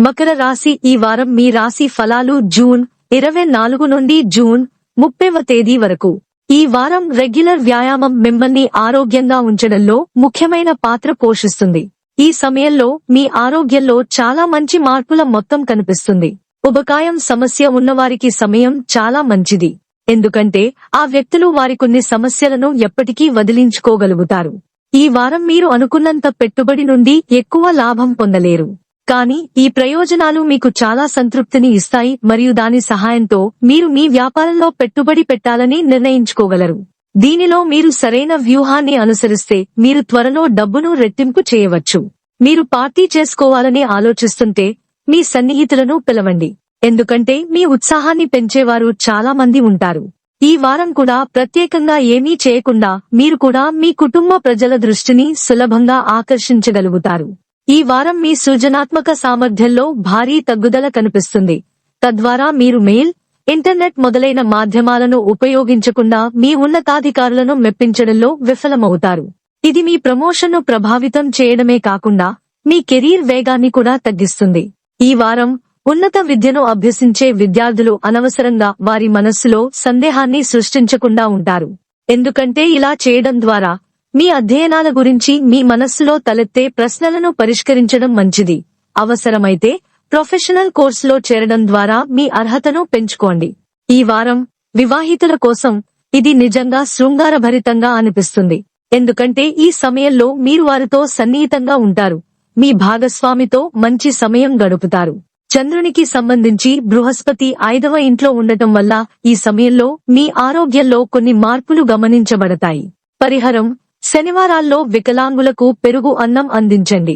మకర రాశి ఈ వారం మీ రాశి ఫలాలు జూన్ ఇరవై నాలుగు నుండి జూన్ ముప్పైవ తేదీ వరకు. ఈ వారం రెగ్యులర్ వ్యాయామం మిమ్మల్ని ఆరోగ్యంగా ఉంచడంలో ముఖ్యమైన పాత్ర పోషిస్తుంది. ఈ సమయంలో మీ ఆరోగ్యంలో చాలా మంచి మార్పుల మొత్తం కనిపిస్తుంది. ఉబకాయం సమస్య ఉన్నవారికి సమయం చాలా మంచిది. ఎందుకంటే ఆ వ్యక్తులు వారి కొన్ని సమస్యలను ఎప్పటికీ వదిలించుకోగలుగుతారు. ఈ వారం మీరు అనుకున్నంత పెట్టుబడి నుండి ఎక్కువ లాభం పొందలేరు. కానీ ఈ ప్రయోజనాలు మీకు చాలా సంతృప్తిని ఇస్తాయి మరియు దాని సహాయంతో మీరు మీ వ్యాపారంలో పెట్టుబడి పెట్టాలని నిర్ణయించుకోగలరు. దీనిలో మీరు సరైన వ్యూహాన్ని అనుసరిస్తే మీరు త్వరలో డబ్బును రెట్టింపు చేయవచ్చు. మీరు పార్టీ చేసుకోవాలని ఆలోచిస్తుంటే మీ సన్నిహితులను పిలవండి. ఎందుకంటే మీ ఉత్సాహాన్ని పెంచేవారు చాలా మంది ఉంటారు. ఈ వారం కూడా ప్రత్యేకంగా ఏమీ చేయకుండా మీరు కూడా మీ కుటుంబ ప్రజల దృష్టిని సులభంగా ఆకర్షించగలుగుతారు. ఈ వారం మీ సృజనాత్మక సామర్థ్యంలో భారీ తగ్గుదల కనిపిస్తుంది. తద్వారా మీరు మెయిల్ ఇంటర్నెట్ మొదలైన మాధ్యమాలను ఉపయోగించకుండా మీ ఉన్నతాధికారులను మెప్పించడంలో విఫలమవుతారు. ఇది మీ ప్రమోషన్ను ప్రభావితం చేయడమే కాకుండా మీ కెరీర్ వేగాన్ని కూడా తగ్గిస్తుంది. ఈ వారం ఉన్నత విద్యను అభ్యసించే విద్యార్థులు అనవసరంగా వారి మనస్సులో సందేహాన్ని సృష్టించకుండా ఉంటారు. ఎందుకంటే ఇలా చేయడం ద్వారా మీ అధ్యయనాల గురించి మీ మనస్సులో తలెత్తే ప్రశ్నలను పరిష్కరించడం మంచిది. అవసరమైతే ప్రొఫెషనల్ కోర్సులో చేరడం ద్వారా మీ అర్హతను పెంచుకోండి. ఈ వారం వివాహితుల కోసం ఇది నిజంగా శృంగారభరితంగా అనిపిస్తుంది. ఎందుకంటే ఈ సమయంలో మీరు వారితో సన్నిహితంగా ఉంటారు. మీ భాగస్వామితో మంచి సమయం గడుపుతారు. చంద్రునికి సంబంధించి బృహస్పతి ఐదవ ఇంట్లో ఉండటం వల్ల ఈ సమయంలో మీ ఆరోగ్యంలో కొన్ని మార్పులు గమనించబడతాయి. పరిహారం శనివారాల్లో వికలాంగులకు పెరుగు అన్నం అందించండి.